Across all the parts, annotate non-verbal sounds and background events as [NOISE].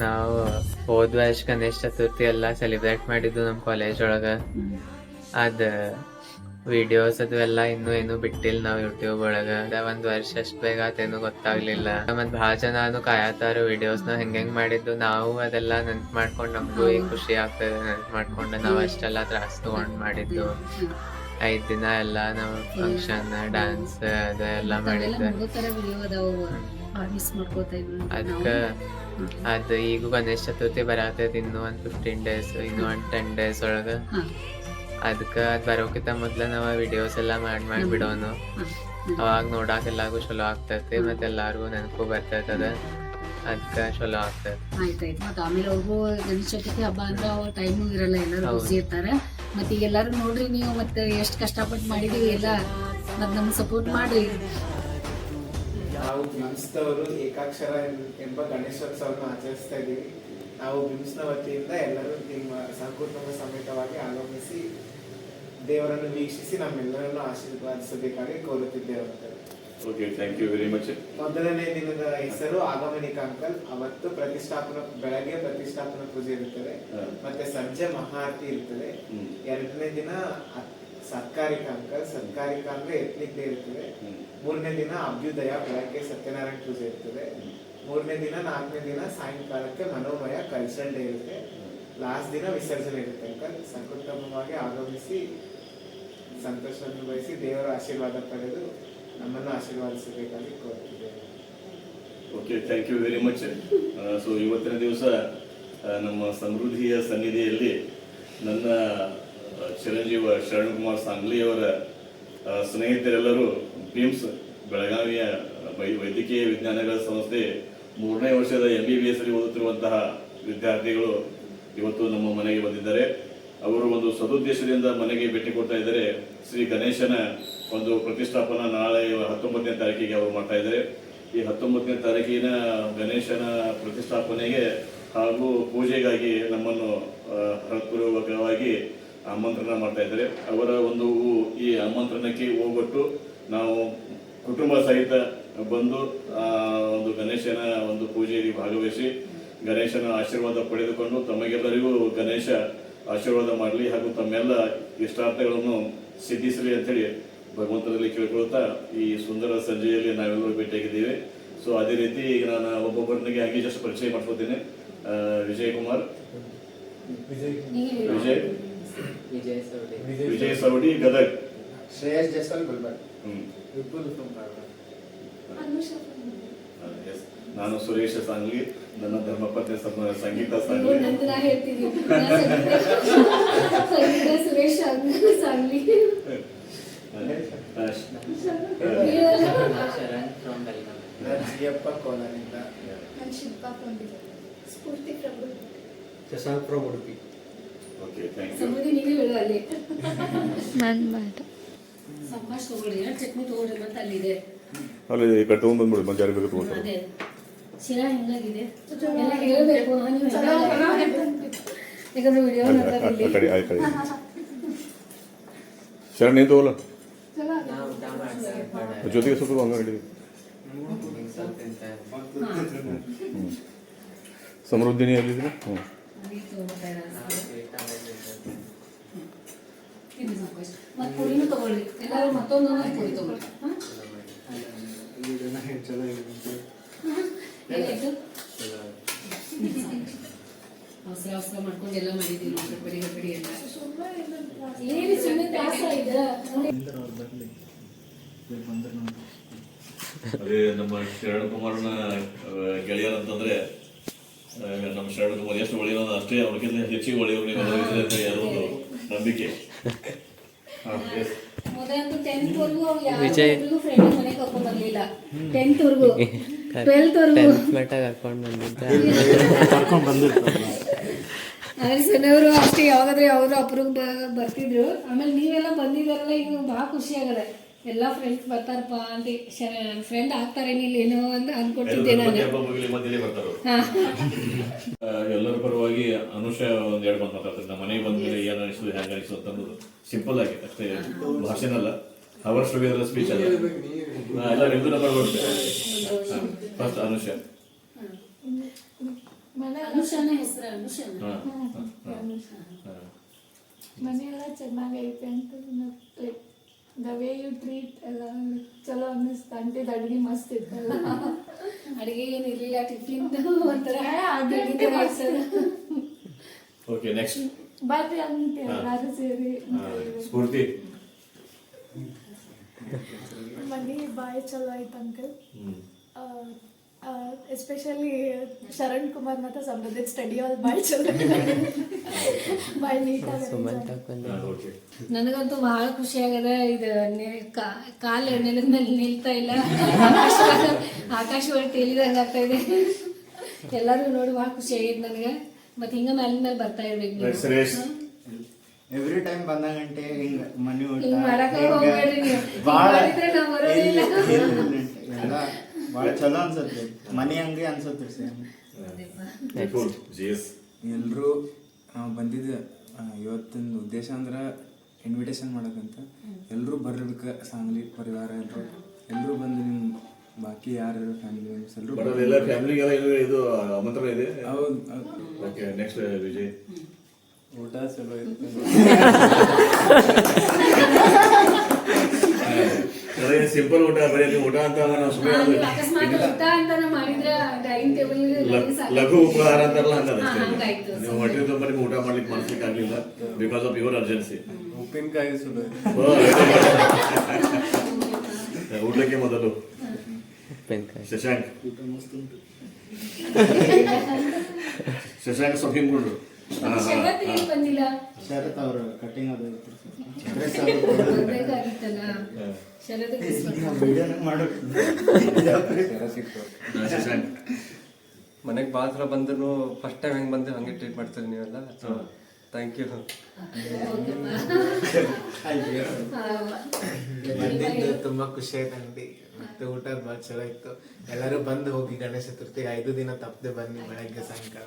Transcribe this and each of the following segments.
ನಾವು ಹೋದ್ ವರ್ಷ ಗಣೇಶ ಚತುರ್ಥಿ ಎಲ್ಲ ಸೆಲೆಬ್ರೇಟ್ ಮಾಡಿದ್ದು ನಮ್ಮ ಕಾಲೇಜ್ ಒಳಗ. ಅದ ವಿಡಿಯೋಸ್ ಅದು ಎಲ್ಲ ಇನ್ನೂ ಏನು ಬಿಟ್ಟಿಲ್ಲ ನಾವು ಯೂಟ್ಯೂಬ್ ಒಳಗ. ಅದ ಒಂದ್ ವರ್ಷ ಅಷ್ಟು ಬೇಗ ಅದೇನು ಗೊತ್ತಾಗ್ಲಿಲ್ಲ. ಮತ್ ಭಾಳ ಜನ ಕಾಯತಾರ ವಿಡಿಯೋಸ್ನ. ಹೆಂಗ್ ಹೆಂಗ್ ಮಾಡಿದ್ದು ನಾವು ಅದೆಲ್ಲ ನೆನ್ಪ್ ಮಾಡ್ಕೊಂಡು ನಮ್ಗೂ ಈಗ ಖುಷಿ ಆಗ್ತದೆ ನೆನ್ಪ್ ಮಾಡ್ಕೊಂಡು ನಾವ್ ಅಷ್ಟೆಲ್ಲ ತ್ರಾಸ್ ತಗೊಂಡ್ ಮಾಡಿದ್ದು. ಐದ್ ದಿನ ಎಲ್ಲ ನಾವು ಫಂಕ್ಷನ್ ಡ್ಯಾನ್ಸ್ ಅದೆಲ್ಲ ಮಾಡಿದ್ದೆ. ಅದಕ್ಕ ಅದ್ ಈಗ ಗಣೇಶ ಚತುರ್ಥಿ ಬರತೈತಿ ಇನ್ನು ಒಂದ್ ಫಿಫ್ಟೀನ್ ಡೇಸ್ ಇನ್ನು ಒಂದ್ ಟೆನ್ ಡೇಸ್ ಒಳಗ. ಅದಕ್ಕ ಅದ್ ಬರೋಕಿಂತ ಮೊದ್ಲ ನಾವ್ ವಿಡಿಯೋಸ್ ಎಲ್ಲಾ ಮಾಡ್ ಮಾಡಿ ಬಿಡೋನು ಅವಾಗ ನೋಡಾಕ ಎಲ್ಲಾರ್ಗು ಚಲೋ ಆಗ್ತೈತಿ ಮತ್ತೆ ಎಲ್ಲಾರ್ಗು ನೆನಪು ಬರ್ತೈತದ ಅದ. ಅದಕ್ಕ ಚಲೋ ಆಗ್ತೈತಿ. ಆಯ್ತಾಯ್ತು. ಮತ್ತೆ ಆಮೇಲೆ ಅವ್ರಿಗೂ ಗಣೇಶ ಚತುರ್ಥಿ ಹಬ್ಬ ಅಂದ್ರೆ ಅವ್ರ ಟೈಮು ಇರಲ್ಲ ಎಲ್ಲರೂ. ಬಿಸಿ ಇರ್ತಾರೆ. ಮತ್ತೆ ಈಗ ಎಲ್ಲರೂ ನೋಡ್ರಿ ನೀವು ಮತ್ತೆ ಎಷ್ಟು ಕಷ್ಟಪಟ್ಟು ಮಾಡಿದೀವಿ ಎಲ್ಲ ಮತ್ತೆ ನಮ್ಗೆ ಸಪೋರ್ಟ್ ಮಾಡ್ರಿ. ನಾವು ಬಿಮ್ಸ್ದವರು ಏಕಾಕ್ಷರ ಎಂಬ ಗಣೇಶೋತ್ಸವವನ್ನು ಆಚರಿಸ್ತಾ ಇದ್ದೀವಿ. ನಾವು ಬಿಮ್ಸ್ನ ವತಿಯಿಂದ ಎಲ್ಲರೂ ನಿಮ್ಮ ಸಹಕುಟುಂಬ ಸಮೇತವಾಗಿ ಆಗಮಿಸಿ ದೇವರನ್ನು ವೀಕ್ಷಿಸಿ ನಮ್ಮೆಲ್ಲರನ್ನು ಆಶೀರ್ವಾದಿಸಬೇಕಾಗಿ ಕೋರುತ್ತಿದ್ದೇವೆ. Okay thank you very much ಮೊದಲನೇ ದಿನದ ಹೆಸರು ಆಗಮನಿಕ ಅಂಕಲ್ ಅವತ್ತು ಪ್ರತಿಷ್ಠಾಪನ ಬೆಳಗ್ಗೆ ಪ್ರತಿಷ್ಠಾಪನಾ ಪೂಜೆ ಇರುತ್ತದೆ. ಮತ್ತೆ ಸಂಜೆ ಮಹಾರತಿ ಇರ್ತದೆ. ಎರಡನೇ ದಿನ ಅ- ಕಾಂಕ ಸರ್ಕಾರಿ ಕಾಂಕ ಎತ್ತಲಿಕ್ಕೆ ಎತ್ನಿಕ್ ಡೇ ಇರ್ತದೆ ಮೂರನೇ ದಿನ ಅಭ್ಯುದಯ ಬೆಳಗ್ಗೆ ಸತ್ಯನಾರಾಯಣ ಪೂಜೆ ಇರ್ತದೆ. ಮೂರನೇ ದಿನ ನಾಲ್ಕನೇ ದಿನ ಸಾಯಂಕಾಲಕ್ಕೆ ಮನೋಮಯ ಕಲ್ಚರಲ್ ಡೇ ಇರುತ್ತೆ ಲಾಸ್ಟ್ ದಿನ ವಿಸರ್ಜನೆ ಇರುತ್ತೆ. ಅಂಕಲ್ ಸಕುಟುಂಬವಾಗಿ ಆಗಮಿಸಿ ಸಂತೋಷವನ್ನು ಬಯಸಿ ದೇವರ ಆಶೀರ್ವಾದ ಪಡೆದು ನಮ್ಮನ್ನು ಆಶೀರ್ವಾದಿಸಬೇಕಾಗಿ ಕೋರ್ತಿದ್ದೇವೆ okay thank you very much so ಇವತ್ತಿನ ದಿವಸ ನಮ್ಮ ಸಮೃದ್ಧಿಯ ಸನ್ನಿಧಿಯಲ್ಲಿ ನನ್ನ ಚಿರಂಜೀವ ಶರಣಕುಮಾರ್ ಸಾಂಗ್ಲಿಯವರ ಸ್ನೇಹಿತರೆಲ್ಲರೂ ಬಿಮ್ಸ್ ಬೆಳಗಾವಿಯ ವೈದ್ಯಕೀಯ ವಿಜ್ಞಾನಗಳ ಸಂಸ್ಥೆ ಮೂರನೇ ವರ್ಷದ ಎಂ ಬಿ ಬಿ ಎಸ್ ಓದುತ್ತಿರುವಂತಹ ವಿದ್ಯಾರ್ಥಿಗಳು ಇವತ್ತು ನಮ್ಮ ಮನೆಗೆ ಬಂದಿದ್ದಾರೆ. ಅವರು ಒಂದು ಸದುದ್ದೇಶದಿಂದ ಮನೆಗೆ ಭೇಟಿ ಕೊಡ್ತಾ ಇದ್ದಾರೆ. ಶ್ರೀ ಗಣೇಶನ ಒಂದು ಪ್ರತಿಷ್ಠಾಪನಾ ನಾಳೆ ಹತ್ತೊಂಬತ್ತನೇ ತಾರೀಕಿಗೆ ಅವರು ಮಾಡ್ತಾ ಇದ್ದಾರೆ. ಈ ಹತ್ತೊಂಬತ್ತನೇ ತಾರೀಕಿನ ಗಣೇಶನ ಪ್ರತಿಷ್ಠಾಪನೆಗೆ ಹಾಗೂ ಪೂಜೆಗಾಗಿ ನಮ್ಮನ್ನು ಹೃತ್ಪೂರ್ವಕವಾಗಿ ಆಮಂತ್ರಣ ಮಾಡ್ತಾ ಇದ್ದಾರೆ. ಅವರ ಒಂದು ಈ ಆಮಂತ್ರಣಕ್ಕೆ ಹೋಗ್ಬಿಟ್ಟು ನಾವು ಕುಟುಂಬ ಸಹಿತ ಬಂದು ಒಂದು ಗಣೇಶನ ಒಂದು ಪೂಜೆಯಲ್ಲಿ ಭಾಗವಹಿಸಿ ಗಣೇಶನ ಆಶೀರ್ವಾದ ಪಡೆದುಕೊಂಡು ತಮಗೆಲ್ಲರಿಗೂ ಗಣೇಶ ಆಶೀರ್ವಾದ ಮಾಡಲಿ ಹಾಗೂ ತಮ್ಮೆಲ್ಲ ಇಷ್ಟಾರ್ಥಗಳನ್ನು ಸಿದ್ಧಿಸಲಿ ಅಂತೇಳಿ ಭಗವಂತನಲ್ಲಿ ಕೇಳ್ಕೊಳ್ತಾ ಈ ಸುಂದರ ಸಂಜೆಯಲ್ಲಿ ನಾವೆಲ್ಲರೂ ಭೇಟಿಯಾಗಿದ್ದೀವಿ. ಸೊ ಅದೇ ರೀತಿ ಈಗ ನಾನು ಒಬ್ಬೊಬ್ಬರನಿಗೆ ಹಾಗೆ ಜಸ್ಟ್ ಪರಿಚಯ ಮಾಡ್ಕೋತೀನಿ Vijay. Kumar Vijay. Vijay Saudi Vijay Savadi Gadag Shreyas Jaiswal Gulbarga hmm Vipul from Dharwad ಆ, yes. ನಾನು ಸುರೇಶ ಸಾಂಗ್ಲಿ ನನ್ನ ಧರ್ಮಪತ್ನಿ ಸಮ- ಸಂಗೀತ ಸಾಂಗ್ಲಿ ನೀವು ನಂದು ನಾ ಹೇಳ್ತೀನಿ ನಾ ಸಂಗೀತ- ಸಂಗೀತ ಸುರೇಶ್ ಅಂಗ್- ಸಾಂಗ್ಲಿ ಆ, ನೀವೆಲ್ಲ ಶರಣ್ ಫ್ರಮ್ ಬೆಲ್ಗಾಮ್ ನಾನು ಜಿಯಪ್ಪ ಕೋಲಾರಿಂದ ನಾನು ಶಿಲ್ಪಾ ಕೊಂಡಿದ್ದೆ ಸ್ಫೂರ್ತಿ ಪ್ರಭು Shashank from Udupi okay thank you Samriddhi ನೀವೇ ಹೇಳು ಅಲ್ಲಿ. ನನ್ ಬೇಡ ತಗೊಳ್ಳಿ ಎರಡು ಚಟ್ನಿ ತಗೊಳ್ರಿ ಮತ್ತೆ ಅಲ್ಲಿದೆ. ಅಲ್ಲಿ ಈ ಕಡೆ ಮತ್ತೆ ಬೇಕು ತಗೋತಾರೆ ಅದೇ. ಶಿರಾ ಹೆಂಗಾಗಿದೆ? ಎಲ್ಲ ಹೇಳಬೇಕು ಯಾಕಂದ್ರೆ ವಿಡಿಯೋ ಆ ಕಡೆ ಆ ಕಡೆ. ಶರಣ್ ಏನು ತಗೋಲ್ಲ ನಾವು ಊಟ ಮಾಡ್ತಾ ಜೊತೆಗೆ ಸ್ವಲ್ಪ ಹಂಗ ಹಿಡಿ ಸ್ವಲ್ಪ ತಿಂತಾರೆ ಸಮೃದ್ಧಿನಿ ಎಲ್ಲಿದ್ರೆ ಹ್ಞೂ ಮತ್ತೆ ಪುರಿನೂ ತಗೊಳ್ಳಿ. ಎಲ್ಲರೂ ಮತ್ತೊಂದು ಪುರಿ ತಗೊಳ್ಳಿ? ಅವಸರ ಅವಸರ ಮಾಡ್ಕೊಂಡು ಎಲ್ಲ ಎಲ್ಲ. ಏನು ಸುಮ್ಮನೆ ತ್ರಾಸ ಇದೆ? ಅದೇ ನಮ್ಮ ಶರಣ್ ಕುಮಾರ್ನ ಗೆಳೆಯರ್ ಅಂತಂದ್ರೆ ನಮ್ಮ ಶರಣ್ ಕುಮಾರ್ ಎಷ್ಟು ಒಳ್ಳೆಯ ಅಷ್ಟೇ ಅವ್ರಿಗಿಂತ ಹೆಚ್ಚಿಗೆ ಒಳ್ಳೆಯವ್ರಿಗೆ ಅಂತ ಒಂದು ನಂಬಿಕೆ. ಮೊದಲಂತೂ ಟೆಂತ್ ವರ್ಗು ವಿಜಯ್. ಯಾರು ಫ್ರೆಂಡ್ ಮನೆಗೆ ಕರ್ಕೊಂಡ್ ಬರ್ಲಿಲ್ಲ. ಟೆಂತ್ ವರ್ಗು. ಟ್ವೆಲ್ತ್ ವರ್ಗು. ಟೆಂತ್ ಮಟ್ಟ ಕರ್ಕೊಂಡು ಬಂದಿದ್ದ. ಆದ್ರೆ ಸಣ್ಣವರು ಅಷ್ಟೇ ಯಾವಾಗಾದ್ರೆ ಅವರು ಅಪರೂಪ ಬರ್ತಿದ್ರು. ಆಮೇಲೆ ನೀವೆಲ್ಲ ಬಂದಿದ್ದಾರಲ್ಲ ಈಗ ಭಾಳ ಖುಷಿ ಆಗದೆ. ಎಲ್ಲ ಫ್ರೆಂಡ್ಸ್ ಬರ್ತಾರಪ್ಪ ಅಂತ ಫ್ರೆಂಡ್ ಆಗ್ತಾರೆ ಏನೋ ಅಂತ ಅನ್ಕೊಟ್ಟಿದ್ದೆ ನಾನು. ಎಲ್ಲರ ಪರವಾಗಿ ಅನುಷ ಒಂದ್ ಎರಡು ಮಾತು ಮಾತಾಡ್ತಾರೆ. ನಮ್ಮ ಮನೆಗೆ ಬಂದ ಮೇಲೆ ಏನ್ ಅನಿಸ್ತು ಹ್ಯಾಂಗ ಅನಿಸ್ತು ಅಂತಂದು ಸಿಂಪಲ್ ಆಗಿ ಅಷ್ಟೇ ಭಾಷೆನಲ್ಲ. ಅಲ್ಲ ಅವರ್ ಸ್ಟುಡಿಯೋದ ಸ್ಪೀಚ್ ಅಲ್ಲ. ಎಲ್ಲ ನಂಬರ್ ಬರುತ್ತೆ ಫಸ್ಟ್ ಅನುಷ. ಅನುಷಾನ ಹೆಸರು ಹಾ. ಮನೆಯೆಲ್ಲ ಚೆನ್ನಾಗೈತೆ ಅಂತ ಮತ್ತೆ ದ ವೇ ಯು ಟ್ರೀಟ್ ಎಲ್ಲ ಚಲೋ ಅನ್ನಿಸ್ತು. ಅಂಟಿದ ಅಡುಗೆ ಮಸ್ತ್ ಇತ್ತಲ್ಲ. ಅಡುಗೆ ಏನು ಇರಲಿಲ್ಲ ಟಿಫಿನ್ ಒಂಥರ ಅಡುಗೆ ಮಾಡ್ಸೋದು. ಓಕೆ ನೆಕ್ಸ್ಟ್ ಬರ್ರಿ ಅಂತ ಎಲ್ಲರೂ ಸೇರಿ ಸ್ಫೂರ್ತಿ. ಮನೆ ಬಾಯಿ ಚಲೋ ಆಯ್ತು ಅಂಕಲ್. ಎಸ್ಪೆಷಲಿ ಶರಣ್ ಕುಮಾರ್ ಮತ್ತು ಸಮೃದ್ಧಿ ಸ್ಟಡಿ ಆಲ್ ಭಾಳ ಚಲೋ ಭಾಳ ನೀಟಾಗಿ ಸುಮಂತ ಕೊಂದ ಹಾ, ನನಗಂತೂ ಬಹಳ ಖುಷಿ ಆಗದ. ಇದು ಕಾಲ ನೆಲದ ಮೇಲೆ ನಿಲ್ತಾ ಇಲ್ಲ. ಆಕಾಶ ಆಕಾಶವಾಣಿ ತೇಲಿದಂಗೆ ಆಗ್ತಾ ಇದೆ. ಎಲ್ಲರೂ ನೋಡಿ ಭಾಳ ಖುಷಿ ಆಗೈತೆ ನನಗೆ. ಮತ್ತೆ ಹಿಂಗ ಮೇಲೆ ಮೇಲೆ ಬರ್ತಾ ಇರ್ಬೇಕು ಎವ್ರಿ ಟೈಮ್ ಬಂದಾಗ ಗಂಟೆ ಹಿಂಗ ಮನಿ ಊಟ ಬಾಳ ಚಲೋ ಅನ್ಸತ್ತೆ. ಮನೆ ಹಂಗೆ ಅನ್ಸತ್ತೆ ಸೇಮ್ ಎಲ್ಲರೂ ನಾವು ಬಂದಿದ್ದ ಇವತ್ತಿನ ಉದ್ದೇಶ ಅಂದ್ರೆ ಇನ್ವಿಟೇಷನ್ ಮಾಡೋಕ್ಕಂತ ಎಲ್ಲರೂ ಬರ್ಬೇಕು ಸಾಂಗ್ಲಿ ಪರಿವಾರ ಎಲ್ಲರೂ ಎಲ್ಲರೂ ಬಂದು ನಿಮ್ಮ ಬಾಕಿ ಯಾರು ಫ್ಯಾಮಿಲಿ ಮೆಂಬರ್ಸ್ ಎಲ್ಲರೂ ಎಲ್ಲ ಫ್ಯಾಮಿಲಿಗೆಲ್ಲ ಇದು ಇದು ಆಮಂತ್ರಣ ಇದೆ? ಹೌದು ಓಕೆ ನೆಕ್ಸ್ಟ್ ವಿಜಯ್. ಊಟ ಚಲೋ [LAUGHS] ಇತ್ತು ಸಿಂಪಲ್ ಊಟ ಬರೀ ಊಟ ಅಂತ ನಾವು ಸುಮ್ಮನೆ ಅಕಸ್ಮಾತ್ ಊಟ ಅಂತ ಮಾಡಿದ್ರೆ ಡೈನಿಂಗ್ ಟೇಬಲ್ ಲಘು ಉಪಹಾರ ಅಂತಾರಲ್ಲ ಅಂತ. ನೀವು ಹೊಟ್ಟೆ ತುಂಬ ನಿಮ್ಗೆ ಊಟ ಮಾಡ್ಲಿಕ್ಕೆ ಮನಸ್ಲಿಕ್ಕೆ ಆಗ್ಲಿಲ್ಲ ಬಿಕಾಸ್ ಆಫ್ ಯುವರ್ ಅರ್ಜೆನ್ಸಿ ಉಪ್ಪಿನಕಾಯಿ ಇತ್ತು [LAUGHS] ಊಟಕ್ಕೆ ಮೊದಲು. ಶಶಾಂಕ್. ಶಶಾಂಕ್ ಸೊಪ್ಪಿನ ಗುಂಡ್ರು ಶರತ್ ಏನ್ ಬಂದಿಲ್ಲ? ಶರತ್ ಅವ್ರ ಕಟಿಂಗ್ ಅದು ಶರತ್ ಮನೆಗೆ ಭಾಳ ಬಂದ್ರು ಫಸ್ಟ್ ಟೈಮ್ ಹೆಂಗೆ ಬಂದು ಹಂಗೆ ಟ್ರೀಟ್ ಮಾಡ್ತೀರಿ ನೀವೆಲ್ಲ? ಸೊ ಥ್ಯಾಂಕ್ ಯು ಬಂದಿದ್ದು ತುಂಬಾ ಖುಷಿ ಆಯ್ತು ಅಂಗಡಿ ಮತ್ತೆ ಊಟ ಭಾಳ ಚಲೋ ಇತ್ತು. ಎಲ್ಲರೂ ಬಂದು ಹೋಗಿ ಗಣೇಶ ಚತುರ್ಥಿ ಐದು ದಿನ ತಪ್ಪದೆ ಬನ್ನಿ ಬೆಳಗ್ಗೆ ಸಾಯಂಕಾಲ.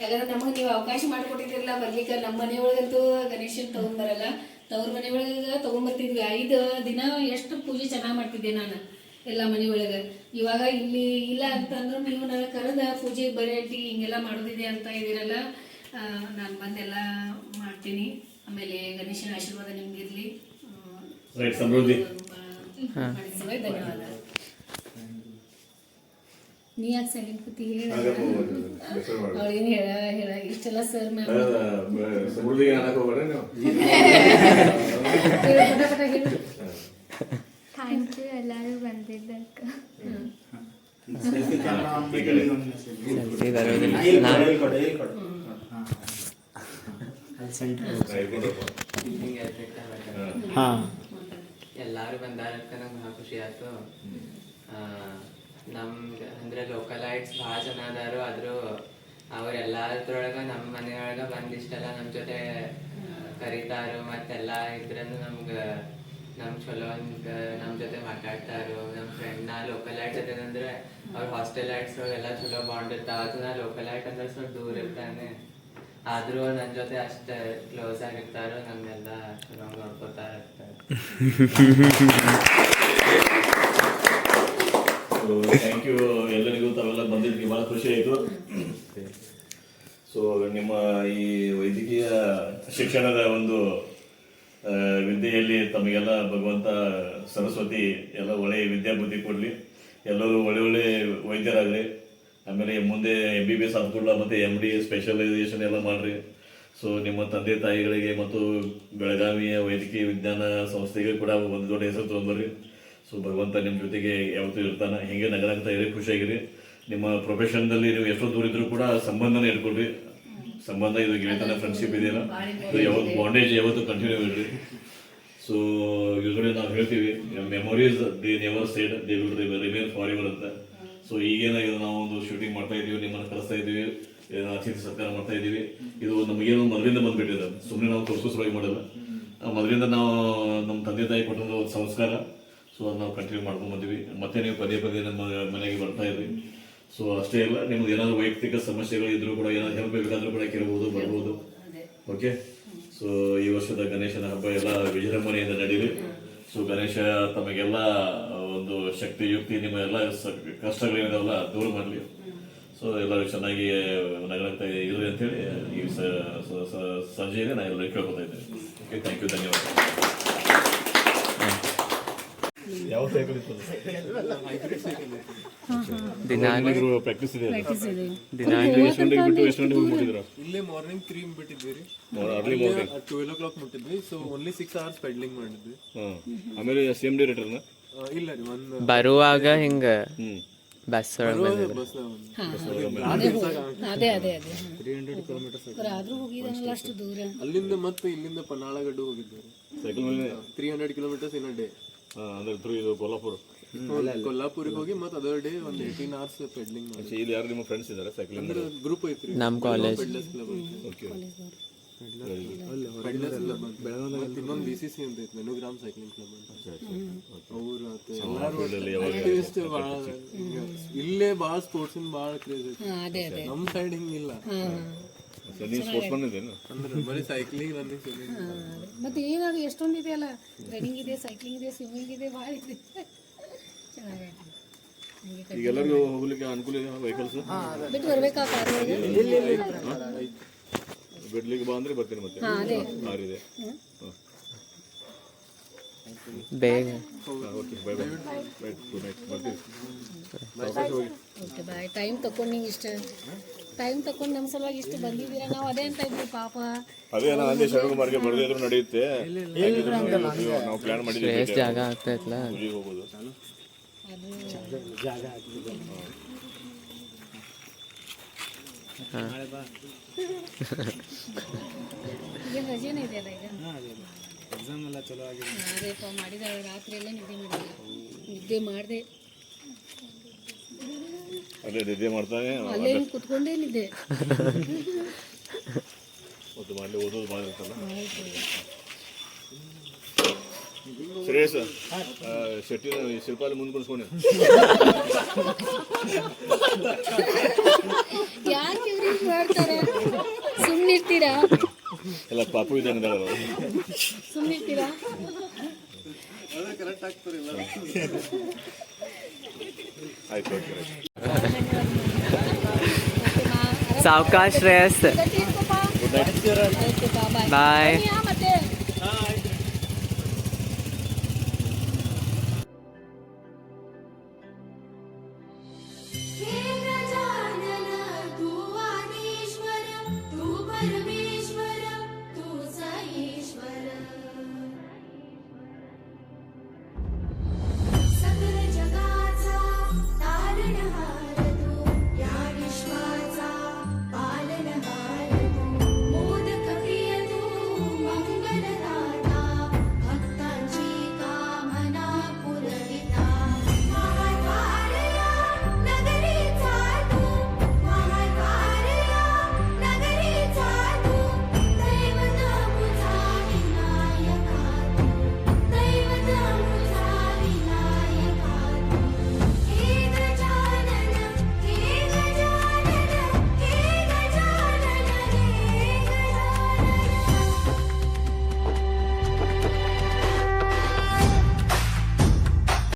ಯಾಕಂದ್ರೆ ನಮಗೆ ನೀವು ಅವಕಾಶ ಮಾಡಿಕೊಟ್ಟಿದ್ದಿರಲ್ಲ ಬರ್ಲಿಕ್ಕೆ ನಮ್ಮ ಮನೆಯೊಳಗಂತೂ ಗಣೇಶನ್ ತಗೊಂಡ್ಬರಲ್ಲ ತವ್ರ ಮನೆಯೊಳಗ ತಗೊಂಡ್ಬರ್ತಿದ್ವಿ ಐದು ದಿನ ಎಷ್ಟು ಪೂಜೆ ಚೆನ್ನಾಗಿ ಮಾಡ್ತಿದ್ದೆ ನಾನು ಎಲ್ಲ ಮನೆಯೊಳಗೆ. ಇವಾಗ ಇಲ್ಲಿ ಇಲ್ಲ ಅಂತಂದ್ರು ನೀವು ನನಗೆ ಕರೆದ ಪೂಜೆ ಬರೆಯಟ್ಟಿ ಹಿಂಗೆಲ್ಲ ಮಾಡೋದಿದೆ ಅಂತ ಇದ್ದೀರಲ್ಲ ನಾನು ಬಂದೆಲ್ಲ ಮಾಡ್ತೀನಿ. ಆಮೇಲೆ ಗಣೇಶನ ಆಶೀರ್ವಾದ ನಿಮ್ಗಿರ್ಲಿ. ಧನ್ಯವಾದ. ನೀ ಯಾಕೆ ಸೈಲೆಂಟ್ ಕೂತಿ ಹೇಳ ಅವ್ಳೇನು ಹೇಳ ಹೇಳ ಇಷ್ಟೆಲ್ಲ ಸರ್ ಮ್ಯಾಮ್ ಥ್ಯಾಂಕ್ ಯು ಎಲ್ಲರೂ ಬಂದಿದ್ದಕ್ಕೆ. ಎಲ್ಲಾರು ಬಂದಾರಕ್ಕ ನಂಗೆ ಭಾಳ ಖುಷಿ ಆಯ್ತು. ನಮ್ಗೆ ಅಂದ್ರೆ ಲೋಕಲೈಟ್ಸ್ ಭಾಳ ಜನ ಅದಾರು, ಆದರೂ ಅವರೆಲ್ಲದ್ರೊಳಗೆ ನಮ್ಮ ಮನೆಯೊಳಗೆ ಬಂದಿಷ್ಟೆಲ್ಲ ನಮ್ಮ ಜೊತೆ ಕರೀತಾರು, ಮತ್ತೆಲ್ಲ ಇದ್ರಂದು ನಮ್ಗೆ ನಮ್ಮ ಚಲೋ ಅಂತ ನಮ್ಮ ಜೊತೆ ಮಾತಾಡ್ತಾರು ನಮ್ಮ ಫ್ರೆಂಡ್ ನಾ ಲೋಕಲೈಟ್ ಅದೇನಂದ್ರೆ ಅವ್ರ ಹಾಸ್ಟೆಲ್ ಐಟ್ಸ್ ಎಲ್ಲ ಚಲೋ ಬಾಂಡ್ ಇರ್ತಾವ. ಅದು ನಾ ಲೋಕಲ್ ಲೋಕಲೈಟ್ ಅಂದ್ರೆ ಸ್ವಲ್ಪ ದೂರ ಇರ್ತಾನೆ. ಆದರೂ ನನ್ನ ಜೊತೆ ಅಷ್ಟೇ ಕ್ಲೋಸ್ ಆಗಿರ್ತಾರೋ ನಮ್ನೆಲ್ಲ ಚಲೋ ನೋಡ್ಕೊತಾ ಇರ್ತಾರೆ. [LAUGHS] ಥ್ಯಾಂಕ್ ಯು [LAUGHS] ಎಲ್ಲರಿಗೂ ತಾವೆಲ್ಲ ಬಂದಿದ್ದಕ್ಕೆ ಭಾಳ ಖುಷಿ ಆಯಿತು. ಸೊ ನಿಮ್ಮ ಈ ವೈದ್ಯಕೀಯ ಶಿಕ್ಷಣದ ಒಂದು ವಿದ್ಯೆಯಲ್ಲಿ ತಮಗೆಲ್ಲ ಭಗವಂತ ಸರಸ್ವತಿ ಎಲ್ಲ ಒಳ್ಳೆಯ ವಿದ್ಯಾಬುದ್ಧಿ ಕೊಡಲಿ. ಎಲ್ಲರೂ ಒಳ್ಳೆ ಒಳ್ಳೆ ವೈದ್ಯರಾಗಲಿ ಆಮೇಲೆ ಮುಂದೆ ಎಂ ಬಿ ಬಿ ಎಸ್ ಆದ್ಕೂಡ್ಲ ಮತ್ತು ಎಂ ಡಿ ಸ್ಪೆಷಲೈಸೇಷನ್ ಎಲ್ಲ ಮಾಡಿರಿ. ಸೊ ನಿಮ್ಮ ತಂದೆ ತಾಯಿಗಳಿಗೆ ಮತ್ತು ಬೆಳಗಾವಿಯ ವೈದ್ಯಕೀಯ ವಿಜ್ಞಾನ ಸಂಸ್ಥೆಗೆ ಕೂಡ ಒಂದು ದೊಡ್ಡ ಹೆಸರು ತೊಗೊಂಡ್ಬರ್ರಿ ಸೊ ಭಗವಂತ ನಿಮ್ಮ ಜೊತೆಗೆ ಯಾವತ್ತೂ ಇರ್ತಾನೆ. ಹಿಂಗೆ ನಗರಾಗ್ತಾ ಇರಿ, ಖುಷಿಯಾಗಿರಿ. ನಿಮ್ಮ ಪ್ರೊಫೆಷನ್ದಲ್ಲಿ ನೀವು ಎಷ್ಟೋ ದೂರ ಇದ್ರೂ ಕೂಡ ಸಂಬಂಧನ ಇಟ್ಕೊಳ್ರಿ. ಸಂಬಂಧ ಇದು ಗೆಳೆತನ ಫ್ರೆಂಡ್ಶಿಪ್ ಇದೆಯಲ್ಲ. ಸೊ ಯಾವತ್ತು ಬಾಂಡೇಜ್ ಯಾವತ್ತು ಕಂಟಿನ್ಯೂ ಇರಲಿ. ಸೊ ಯೂಶ್ವಲಿ ನಾವು ಹೇಳ್ತೀವಿ. Memories the never said they will remain for your ಅಂತ. ಸೊ ಈಗೇನಾಗಿದೆ ನಾವು ಒಂದು ಶೂಟಿಂಗ್ ಮಾಡ್ತಾ ಇದೀವಿ ನಿಮ್ಮನ್ನು ಕಳಿಸ್ತಾ ಇದ್ದೀವಿ ಅತಿಥಿ ಸತ್ಕಾರ ಮಾಡ್ತಾ ಇದೀವಿ ಇದು ನಮಗೇನು ಮೊದಲಿಂದ ಬಂದ್ಬಿಟ್ಟಿದೆ ಸುಮ್ಮನೆ ನಾವು ತೋರಿಸೋ ಸಲುವಾಗಿ ಮಾಡಲ್ಲ. ಮೊದಲಿಂದ ನಾವು ನಮ್ಮ ತಂದೆ ತಾಯಿ ಕೊಟ್ಟಂಥ ಒಂದು ಸಂಸ್ಕಾರ ಸೊ ಅದು ನಾವು ಕಂಟಿನ್ಯೂ ಮಾಡ್ಕೊಂಡು ಬಂದಿವಿ. ಮತ್ತೆ ನೀವು ಪದೇ ಪದೇ ನಮ್ಮ ಮನೆಗೆ ಬರ್ತಾ ಇದ್ರಿ ಸೊ ಅಷ್ಟೇ ಇಲ್ಲ ನಿಮ್ಗೆ ಏನಾದ್ರು ವೈಯಕ್ತಿಕ ಸಮಸ್ಯೆಗಳು ಇದ್ರೂ ಕೂಡ, ಏನಾದ್ರು ಹೆಲ್ಪ್ ಬೇಕಾದ್ರೂ ಕೂಡ ಕೇಳ್ಬೋದು, ಬರ್ಬೋದು. ಓಕೆ ಸೊ ಈ ವರ್ಷದ ಗಣೇಶನ ಹಬ್ಬ ಎಲ್ಲ ವಿಜೃಂಭಣೆಯಿಂದ ನಡೀಲಿ. ಸೊ ಗಣೇಶ ತಮಗೆಲ್ಲ ಒಂದು ಶಕ್ತಿ, ಯುಕ್ತಿ, ನಿಮ್ಮ ಎಲ್ಲ ಕಷ್ಟಗಳೇನಿದಾವಲ್ಲ ದೂರ ಮಾಡಲಿ. ಸೊ ಎಲ್ಲರೂ ಚೆನ್ನಾಗಿ ನಗರಕ್ಕೆ ಇರಲಿ ಅಂತೇಳಿ, ಈ ಸ- ಸ- ಸ- ಸಂಜೆಗೆ ನಾನು ಎಲ್ಲರಿಗೂ ಕೇಳ್ಕೊತಾ ಇದ್ದೇನೆ. ಓಕೆ ಥ್ಯಾಂಕ್ ಯು ಧನ್ಯವಾದ ಯಾವ ಸೈಕಲ್ ಇತ್ತು ದಿನಾಲು ಪ್ರಾಕ್ಟೀಸ್ ಇದೆ. ದಿನಾಲು ಎಷ್ಟು ಗಂಟೆಗೆ ಬಿಟ್ಟು ಎಷ್ಟು ಗಂಟೆಗೆ ಮುಟ್ಟಿದ್ರ ಇಲ್ಲೇ ಮಾರ್ನಿಂಗ್ ತ್ರೀ ರೀ early morning twelve o'clock ಮುಟ್ಟಿದ್ವಿ. So only six hours pedalling ಮಾಡಿದ್ವಿ. ಹಾಂ ಆಮೇಲೆ ಸೇಮ್ ಡೇ ರಿಟರ್ನ್ ಇಲ್ಲ ರೀ ಒಂದು ಬರುವಾಗ ಹಿಂಗ ಬಸ್ ಒಳಗೆ ಅದೇ ಆದ್ರೂ ಹೋಗಿದಾನಲ್ಲ ಅಷ್ಟು ದೂರ. ಅಲ್ಲಿಂದ ಮತ್ತೆ ಇಲ್ಲಿಂದ ಪನ್ನಾಳಗಡ್ಡು ಸೈಕಲ್ ಮೇಲೆ three hundred kilometres in day ಹಾಂ ಅಂದ್ರೆ ಥ್ರೂ ಇದು ಕೊಲ್ಲಾಪುರ. ಕೊಲ್ಲಾಪುರಿಗೆ ಹೋಗಿ ಮತ್ತೆ ಅದರ್ ಡೇ ಒಂದು ಏಯ್ಟೀನ್ ಅವರ್ಸ್ ಪೆಡ್ಲಿಂಗ್ ಮಾಡಿ. ಇಲ್ಲಿ ಯಾರು ನಿಮ್ಮ ಫ್ರೆಂಡ್ಸ್ ಇದ್ದಾರೆ ಸೈಕ್ಲಿಂಗ್ ಅಂದ್ರೆ ಗ್ರೂಪ್ ಐತ್ರಿ. ನಮ್ಮ ಕಾಲೇಜ್ ಪೆಡ್ಲರ್ಸ್ ಕ್ಲಬ್ ಓಕೆ ಇನ್ನೊಂದು ಬಿ ಸಿ ಸಿ ಅಂತ ಐತಿ ಮೆನುಗ್ರಾಮ್ ಸೈಕ್ಲಿಂಗ್ ಕ್ಲಬ್ ಅಂತ. ಅವ್ರು activist ಭಾಳ ಇಲ್ಲೇ ಭಾಳ ಸ್ಪೋರ್ಟ್ಸ್ ಭಾಳ ಕ್ರೇಜ್ ಐತಿ ಹಾ, ಅದೇ ಅದೇ. ನಮ್ ಸೈಡ್ ಹಿಂಗಿಲ್ಲ ಸರ್ ನೀವು ಸ್ಪೋರ್ಟ್ಸ್ ಬಂದಿದ್ದೇನು ಅಂದ್ರೆ ಬರೀ ಸೈಕ್ಲಿಂಗ್ ರನ್ನಿಂಗ್ ಸ್ವಿಮ್ಮಿಂಗ್ ಹಾ, ಅದೇ. ಮತ್ತೆ ಏನದು ಎಷ್ಟೊಂದು ಇದೆಯಲ್ಲ ರನ್ನಿಂಗ್ ಇದೆ ಸೈಕ್ಲಿಂಗ್ ಇದೆ ಸ್ವಿಮ್ಮಿಂಗ್ ಇದೆ ಭಾಳ ಇದೆ. ಚೆನ್ನಾಗೈತೆ. ಹಂಗೆ ಈಗ ಎಲ್ಲರಿಗೂ ಹೋಗ್ಲಿಕ್ಕೆ ಅನುಕೂಲ ಇದೆ ವೆಹಿಕಲ್ಸ್ ಬಿಟ್ಟು ಬರ್ಬೇಕಾ ಕಾರ್ ಒಳಗೆ ಬಿಡ್ಲಿಕ್ಕೆ ಬಾ ಅಂದ್ರೆ ಬರ್ತೀನಿ ಮತ್ತೆ. ಹಾ ಅದೇ. ಕಾರ್ ಇದೆ. ಬೇಗ. Okay bye bye bye good night ಬರ್ತೀವಿ ಓಕೆ ಬಾಯ್ ಟೈಮ್ ತಕೊಂಡು ನೀವು ಇಷ್ಟು. ಟೈಮ್ ತಕೊಂಡು ನಮ್ಮ ಸಲುವಾಗಿ ಇಷ್ಟು ಬಂದಿದ್ದೀರಾ? ನಾವು ಅದೇ ಅಂತ ಇದ್ವಿ ಪಾಪ. ಅದೇ ನಾನು ಅಲ್ಲಿ ಶಿವಕುಮಾರ್ಗೆ ಬರದಿದ್ರು ನಡೆಯುತ್ತೆ. ನಾವು ಪ್ಲಾನ್ ಮಾಡಿದ್ವಿ ಎಷ್ಟು ಜಾಗ ಆಗ್ತಾ ಇತ್ತಲ್ಲ ಅಲ್ಲಿ ಹೋಗೋದು. ಈಗ ರಜೆನೇ ಇದೆಯಲ್ಲ ಈಗ? ಎಕ್ಸಾಮ್ ಎಲ್ಲ ಚಲೋ ಆಗಿದೆ. ಹಾ, ಅದೇಪ್ಪ ಮಾಡಿದಾಳೆ ರಾತ್ರಿ ಎಲ್ಲ ನಿದ್ದೆ ಮಾಡಿದೆ ನಿದ್ದೆ ಮಾಡಿದೆ. ಅದೇ ನಿದ್ದೆ ಮಾಡ್ತಾನೆ. ಅಲ್ಲೇ ಹಿಂಗ್ ಕುತ್ಕೊಂಡೇ ನಿದ್ದೆ ಮತ್ತು ಮಾಡಲಿ ಓದೋದು ಭಾಳ ಇರ್ತಲ್ಲ ಶ್ರೇಯಸ್ ಆ, ಶಿಲ್ಪಾಲ ಶಿಲ್ಪಾಲಿ ಮುಂದೆ ಕುಣಿಸ್ಕೊಂಡೆ ಯಾಕೆ ಇವ್ರಿಗೆ ಮಾಡ್ತಾರೆ? ಸುಮ್ಮನಿರ್ತೀರಾ ಎಲ್ಲ ಪಾಪು ಇದ್ದಂಗೆ. ಸುಮ್ಮನಿರ್ತೀರಾ ಕರೆಕ್ಟ್ ರೈಟ್ ಸಾವಕಾಶ ಶ್ರೇಯಸ್ ಬಾಯ್